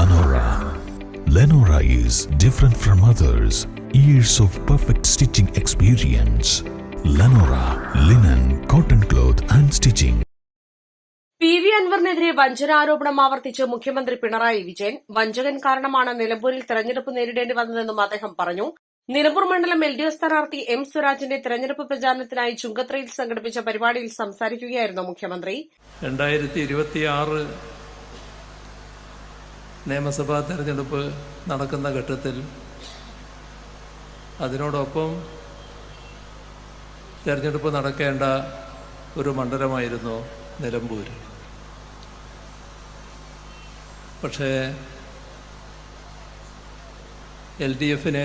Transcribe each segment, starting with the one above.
Lenora. Lenora is different from others. Years of perfect stitching experience. Lenora, linen, cotton cloth and stitching. P V അൻവറിനെതിരെ വഞ്ചനാരോപണം ആവർത്തിച്ച് മുഖ്യമന്ത്രി പിണറായി വിജയൻ വഞ്ചകൻ കാരണമാണ് നിലമ്പൂരിൽ തെരഞ്ഞെടുപ്പ് നേരിടേണ്ടി വന്നതെന്നും അദ്ദേഹം പറഞ്ഞു നിലമ്പൂർ മണ്ഡലം എൽ ഡി എഫ് സ്ഥാനാർത്ഥി എം സ്വരാജിന്റെ തെരഞ്ഞെടുപ്പ് പ്രചാരണത്തിനായി ചുങ്കത്രയിൽ സംഘടിപ്പിച്ച പരിപാടിയിൽ സംസാരിക്കുകയായിരുന്നു മുഖ്യമന്ത്രി രണ്ടായിരത്തി ഇരുപത്തിയാറ് നിയമസഭാ തെരഞ്ഞെടുപ്പ് നടക്കുന്ന ഘട്ടത്തിൽ അതിനോടൊപ്പം തെരഞ്ഞെടുപ്പ് നടക്കേണ്ട ഒരു മണ്ഡലമായിരുന്നു നിലമ്പൂർ. പക്ഷേ എൽ ഡി എഫിന്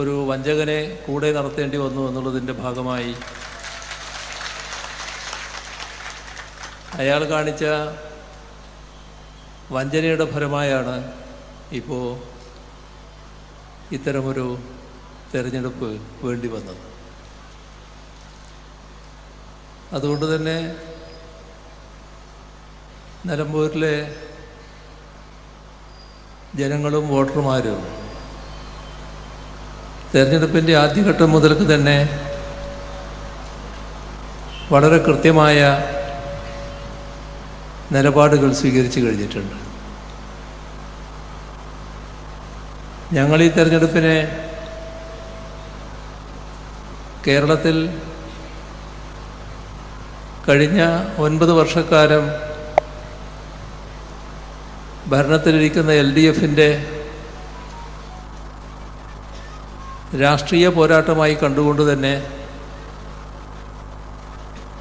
ഒരു വഞ്ചകനെ കൂടെ നടത്തേണ്ടി വന്നു എന്നുള്ളതിന്റെ ഭാഗമായി അയാൾ കാണിച്ച വഞ്ചനയുടെ ഫലമായാണ് ഇപ്പോൾ ഇത്തരമൊരു തെരഞ്ഞെടുപ്പ് വേണ്ടി വന്നത്. അതുകൊണ്ട് തന്നെ നിലമ്പൂരിലെ ജനങ്ങളും വോട്ടർമാരും തെരഞ്ഞെടുപ്പിന്റെ ആദ്യഘട്ടം മുതൽക്ക് തന്നെ വളരെ കൃത്യമായ നിലപാടുകൾ സ്വീകരിച്ചു കഴിഞ്ഞിട്ടുണ്ട്. ഞങ്ങൾ ഈ തെരഞ്ഞെടുപ്പിനെ കേരളത്തിൽ കഴിഞ്ഞ ഒൻപത് വർഷക്കാലം ഭരണത്തിലിരിക്കുന്ന എൽ ഡി എഫിന്റെ രാഷ്ട്രീയ പോരാട്ടമായി കണ്ടുകൊണ്ട് തന്നെ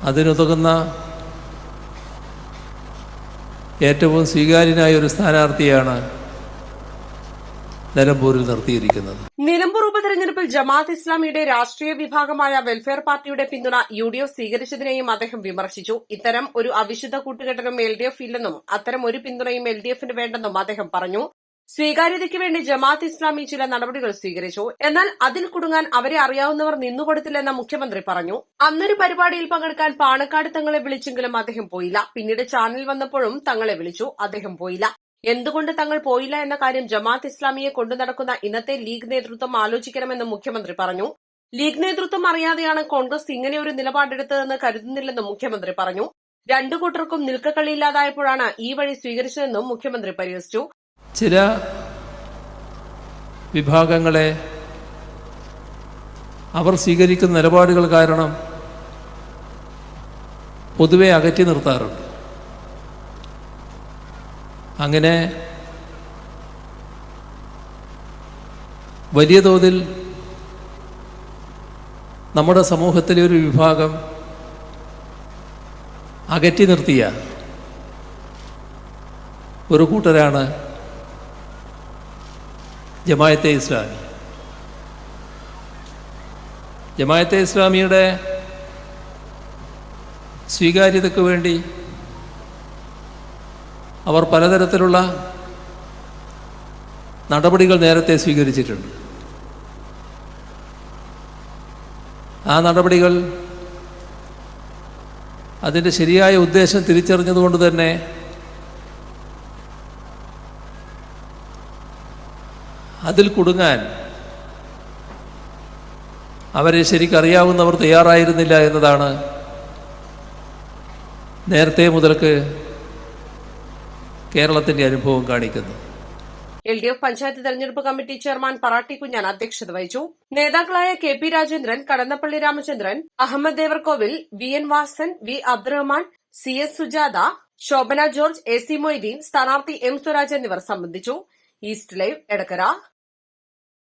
അതിനുതകുന്ന ഏറ്റവും സ്വീകാര്യനായ ഒരു സ്ഥാനാർത്ഥിയാണ് നിലമ്പൂരിൽ നിർത്തിയിരിക്കുന്നത്. നിലമ്പൂർ ഉപതെരഞ്ഞെടുപ്പിൽ ജമാഅത്ത് ഇസ്ലാമിയുടെ രാഷ്ട്രീയ വിഭാഗമായ വെൽഫെയർ പാർട്ടിയുടെ പിന്തുണ യു ഡി എഫ് സ്വീകരിച്ചതിനെയും അദ്ദേഹം വിമർശിച്ചു. ഇത്തരം ഒരു അവിശുദ്ധ കൂട്ടുകെട്ടിനും എൽ ഡി എഫ് ഇല്ലെന്നും അത്തരം ഒരു പിന്തുണയും എൽ ഡി എഫിന് വേണ്ടെന്നും അദ്ദേഹം പറഞ്ഞു. സ്വീകാര്യതയ്ക്ക് വേണ്ടി ജമാഅത്ത് ഇസ്ലാമി ചില നടപടികൾ സ്വീകരിച്ചു. എന്നാൽ അതിൽ കുടുങ്ങാൻ അവരെ അറിയാവുന്നവർ നിന്നുകൊടുത്തില്ലെന്ന് മുഖ്യമന്ത്രി പറഞ്ഞു. അന്നൊരു പരിപാടിയിൽ പങ്കെടുക്കാൻ പാണക്കാട് തങ്ങളെ വിളിച്ചെങ്കിലും അദ്ദേഹം പോയില്ല. പിന്നീട് ചാനൽ വന്നപ്പോഴും തങ്ങളെ വിളിച്ചു. അദ്ദേഹം പോയില്ല. എന്തുകൊണ്ട് തങ്ങൾ പോയില്ല എന്ന കാര്യം ജമാഅത്ത് ഇസ്ലാമിയെ കൊണ്ടു നടക്കുന്ന ഇന്നത്തെ ലീഗ് നേതൃത്വം ആലോചിക്കണമെന്ന് മുഖ്യമന്ത്രി പറഞ്ഞു. ലീഗ് നേതൃത്വം അറിയാതെയാണ് കോൺഗ്രസ് ഇങ്ങനെ ഒരു നിലപാടെടുത്തതെന്ന് കരുതുന്നില്ലെന്നും മുഖ്യമന്ത്രി പറഞ്ഞു. രണ്ടു കൂട്ടർക്കും നിൽക്കക്കളിയില്ലാതായപ്പോഴാണ് ഈ വഴി സ്വീകരിച്ചതെന്നും മുഖ്യമന്ത്രി പരിഹസിച്ചു. ചില വിഭാഗങ്ങളെ അവർ സ്വീകരിക്കുന്ന നിലപാടുകൾ കാരണം പൊതുവെ അകറ്റി നിർത്താറുണ്ട്. അങ്ങനെ വലിയ തോതിൽ നമ്മുടെ സമൂഹത്തിലെ ഒരു വിഭാഗം അകറ്റി നിർത്തിയ ഒരു കൂട്ടരാണ് ജമായത്തെ ഇസ്ലാമി. ജമായത്തെ ഇസ്ലാമിയുടെ സ്വീകാര്യതയ്ക്ക് വേണ്ടി അവർ പലതരത്തിലുള്ള നടപടികൾ നേരത്തെ സ്വീകരിച്ചിട്ടുണ്ട്. ആ നടപടികൾ അതിന്റെ ശരിയായ ഉദ്ദേശം തിരിച്ചറിഞ്ഞതുകൊണ്ട് തന്നെ അതിൽ കുടുങ്ങാൻ അവരെ ശരിക്കറിയാവുന്നവർ തയ്യാറായിരുന്നില്ല എന്നതാണ് നേരത്തെ മുതൽക്ക് കേരളത്തിന്റെ അനുഭവം കാണിക്കുന്നത്. എൽ ഡി എഫ് പഞ്ചായത്ത് തെരഞ്ഞെടുപ്പ് കമ്മിറ്റി ചെയർമാൻ പറാട്ടി കുഞ്ഞാൻ അധ്യക്ഷത വഹിച്ചു. നേതാക്കളായ K P Rajendran Kadannappally Ramachandran Ahammed Devarkovil V N Vasan V Abdurahman C S Sujatha Shobhana George A C Moideen സ്ഥാനാർത്ഥി എം സ്വരാജ് എന്നിവർ സംബന്ധിച്ചു. East Live Edakkara.